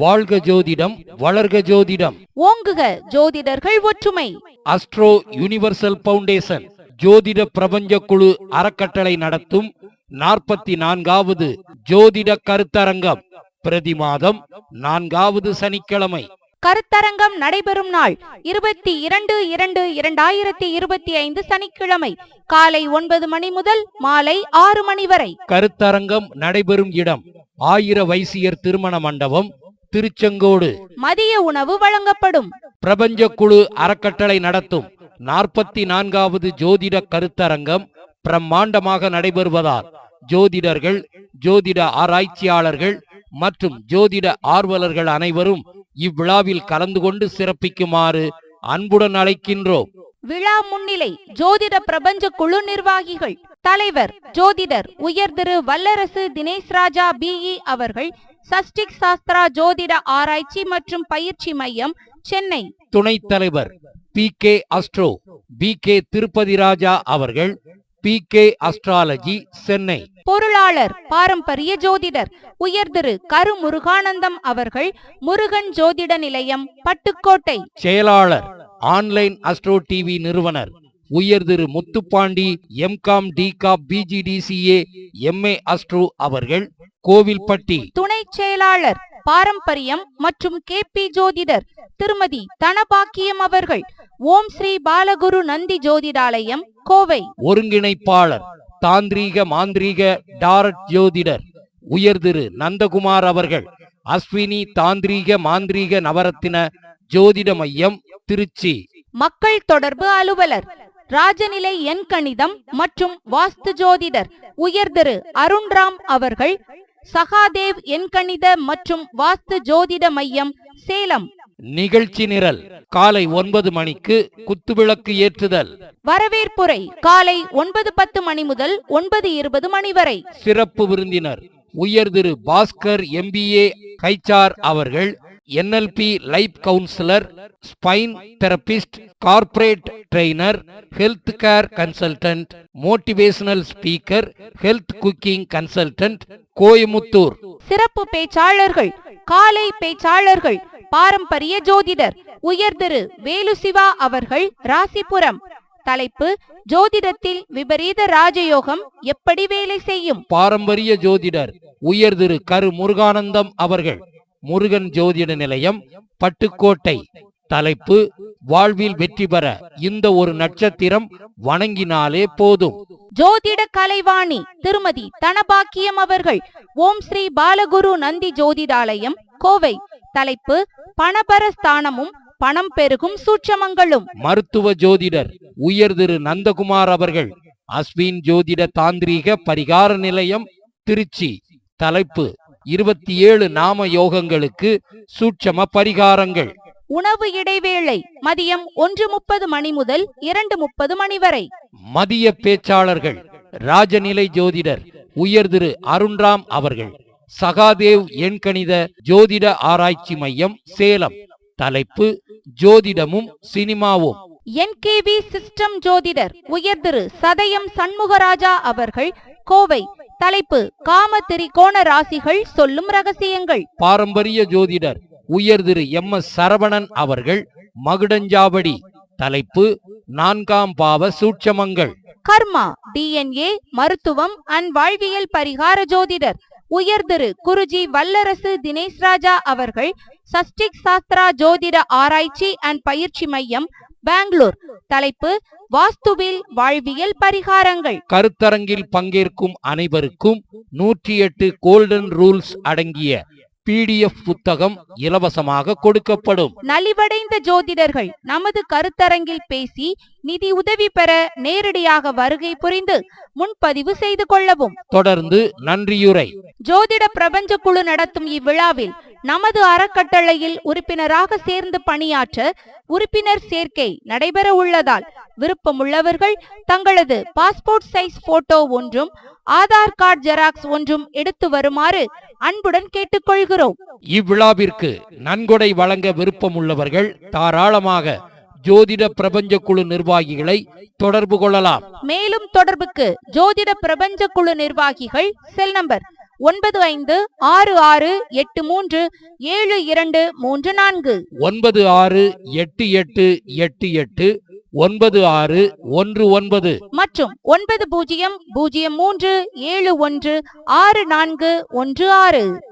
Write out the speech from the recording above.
வாழ்க ஜோதிடம் வளர்க ஜோதிடம். ஓங்குக ஜோதிடர்கள் ஒற்றுமை. அஸ்ட்ரோ யுனிவர்சல் பவுண்டேஷன் ஜோதிட பிரபஞ்ச குழு அறக்கட்டளை நடத்தும் நாற்பத்தி நான்காவது ஜோதிட கருத்தரங்கம். பிரதி மாதம் நான்காவது சனிக்கிழமை. கருத்தரங்கம் நடைபெறும் நாள் இருபத்தி இரண்டு இரண்டு இரண்டாயிரத்தி இருபத்தி ஐந்து சனிக்கிழமை காலை ஒன்பது மணி முதல் மாலை ஆறு மணி வரை. கருத்தரங்கம் நடைபெறும் இடம் ஆயிர வைசியர் திருமண மண்டபம் திருச்செங்கோடு மதிய உணவு வழங்கப்படும். பிரபஞ்ச குழு அறக்கட்டளை நடத்தும். நாற்பத்தி நான்காவது ஜோதிட கருத்தரங்கம் பிரம்மாண்டமாக நடைபெறுவதால் ஜோதிடர்கள் ஜோதிட ஆராய்ச்சியாளர்கள் மற்றும் ஜோதிட ஆர்வலர்கள் அனைவரும் இவ்விழாவில் கலந்து கொண்டு சிறப்பிக்குமாறு அன்புடன் அழைக்கின்றோம். விழா முன்னிலை ஜோதிட பிரபஞ்ச குழு நிர்வாகிகள் தலைவர் ஜோதிடர் உயர் திரு வல்லரசு தினேஷ் ராஜா பிஇ அவர்கள் சஷ்டிக் சாஸ்திரா ஜோதிட ஆராய்ச்சி மற்றும் பயிற்சி மையம் சென்னை. துணைத் தலைவர் P K astro P K Tirupati Raja அவர்கள் பி கே அஸ்ட்ராலஜி சென்னை. பொருளாளர் பாரம்பரிய ஜோதிடர் உயர் திரு கரு முருகானந்தம் அவர்கள் முருகன் ஜோதிட நிலையம் பட்டுக்கோட்டை. செயலாளர் ஆன்லைன் அஸ்ட்ரோ டிவி நிறுவனர் உயர் திரு முத்துப்பாண்டி எம்காம் டிகாப் பிஜிடிசிஏ எம்ஏ அஸ்ட்ரோ அவர்கள் கோவில்பட்டி. துணை செயலாளர் பாரம்பரியம் மற்றும் கே பி ஜோதிடர் திருமதி தனபாக்கியம் அவர்கள் ஓம் ஸ்ரீ பாலகுரு நந்தி ஜோதிடாலயம் கோவை. ஒருங்கிணைப்பாளர் தாந்திரீக மாந்திரீக டாரட் ஜோதிடர் உயர் திரு நந்தகுமார் அவர்கள் அஸ்வினி தாந்திரீக மாந்திரீக நவரத்தின ஜோதிட மையம் திருச்சி. மக்கள் தொடர்பு அலுவலர் ராஜநிலை எண் கணிதம் மற்றும் வாஸ்து ஜோதிடர் உயர் திரு அருண்ராம் அவர்கள் சகாதேவ் எண்கணித மற்றும் வாஸ்து ஜோதிட மையம் சேலம். நிகழ்ச்சி நிரல் காலை ஒன்பது மணிக்கு குத்துவிளக்கு ஏற்றுதல். வரவேற்புரை காலை ஒன்பது பத்து மணி முதல் ஒன்பது இருபது மணி வரை. சிறப்பு விருந்தினர் உயர் திரு பாஸ்கர் எம்பிஏ கைச்சார் அவர்கள் NLP life counsellor spine therapist corporate trainer health care consultant motivational speaker health cooking consultant Coimbatore. சிறப்பு பேச்சாளர்கள் காலை பேச்சாளர்கள் பாரம்பரிய ஜோதிடர் உயர் திரு வேலுசிவா அவர்கள் ராசிபுரம். தலைப்பு ஜோதிடத்தில் விபரீத ராஜயோகம் எப்படி வேலை செய்யும்? பாரம்பரிய ஜோதிடர் உயர் திரு கரு முருகானந்தம் அவர்கள். முருகன் ஜோதிட நிலையம் பட்டுக்கோட்டை. தலைப்பு வாழ்வில் வெற்றி பெற இந்த ஒரு நட்சத்திரம் வணங்கினாலே போதும். ஜோதிட கலைவாணி திருமதி தனபாக்கியம் அவர்கள் ஓம் ஸ்ரீ பாலகுரு நந்தி ஜோதிடாலயம் கோவை. தலைப்பு பணபரஸ்தானமும் பணம் பெருகும் சூட்சமங்களும். மருத்துவ ஜோதிடர் உயர் திரு நந்தகுமார் அவர்கள் அஸ்வின் ஜோதிட தாந்திரீக பரிகார நிலையம் திருச்சி. தலைப்பு இருபத்தி ஏழு நாம யோகங்களுக்கு சூட்சம பரிகாரங்கள். உணவு இடைவேளை மதியம் ஒன்று முப்பது மணி முதல் இரண்டு முப்பது மணி வரை. மதிய பேச்சாளர்கள் ராஜநிலை ஜோதிடர் உயர் திரு அருண்ராம் அவர்கள் சகாதேவ் எண்கணித ஜோதிட ஆராய்ச்சி மையம் சேலம் தலைப்பு ஜோதிடமும் சினிமாவும். என்கேவி சிஸ்டம் ஜோதிடர் உயர் திரு சதயம் சண்முகராஜா அவர்கள் கோவை தலைப்பு காம திரிகோண ராசிகள் சொல்லும் ரகசியங்கள். பாரம்பரிய ஜோதிடர் உயர் திரு எம். எஸ். சரவணன் அவர்கள் மகுடஞ்சாவடி. தலைப்பு நான்காம் பாவ சூட்சமங்கள். கர்மா டிஎன்ஏ மருத்துவம் அண்ட் வாழ்வியல் பரிகார ஜோதிடர். உயர் திரு குருஜி வல்லரசு தினேஷ் ராஜா அவர்கள் சஷ்டிக் சாஸ்திரா ஜோதிட ஆராய்ச்சி அண்ட் பயிற்சி மையம் பெங்களூர். தலைப்பு வாஸ்துவில் வாழ்வியல் பரிகாரங்கள். கருத்தரங்கில் பங்கேற்கும் அனைவருக்கும் நூற்றி எட்டு கோல்டன் ரூல்ஸ் அடங்கிய பிடிஎஃப் புத்தகம் இலவசமாக கொடுக்கப்படும். நலிவடைந்த ஜோதிடர்கள் நமது கருத்தரங்கில் பேசி நிதி உதவி பெற நேரடியாக வருகை புரிந்து முன்பதிவு செய்து கொள்ளவும். தொடர்ந்து நன்றியுரை. ஜோதிட பிரபஞ்ச குழு நடத்தும் இவ்விழாவில் நமது அறக்கட்டளையில் உறுப்பினராக சேர்ந்து பணியாற்ற உறுப்பினர் சேர்க்கை நடைபெற உள்ளதால் விருப்பமுள்ளவர்கள் தங்களது பாஸ்போர்ட் சைஸ் போட்டோ ஒன்றும் ஆதார் கார்டு ஜெராக்ஸ் ஒன்றும் எடுத்து வருமாறு அன்புடன் கேட்டுக்கொள்கிறோம். இவ்விழாவிற்கு நன்கொடை வழங்க விருப்பமுள்ளவர்கள் தாராளமாக ஜோதிட பிரபஞ்ச குழு நிர்வாகிகளை தொடர்பு கொள்ளலாம். மேலும் தொடர்புக்கு ஜோதிட பிரபஞ்ச குழு நிர்வாகிகள் செல் நம்பர் ஒன்பது ஐந்து ஆறு ஆறு எட்டு மூன்று ஏழு இரண்டு மூன்று நான்கு. ஒன்பது ஆறு எட்டு எட்டு எட்டு எட்டு ஒன்பது ஆறு ஒன்று ஒன்பது. மற்றும் ஒன்பது பூஜ்ஜியம் பூஜ்ஜியம் மூன்று ஏழு ஒன்று ஆறு நான்கு ஒன்று ஆறு.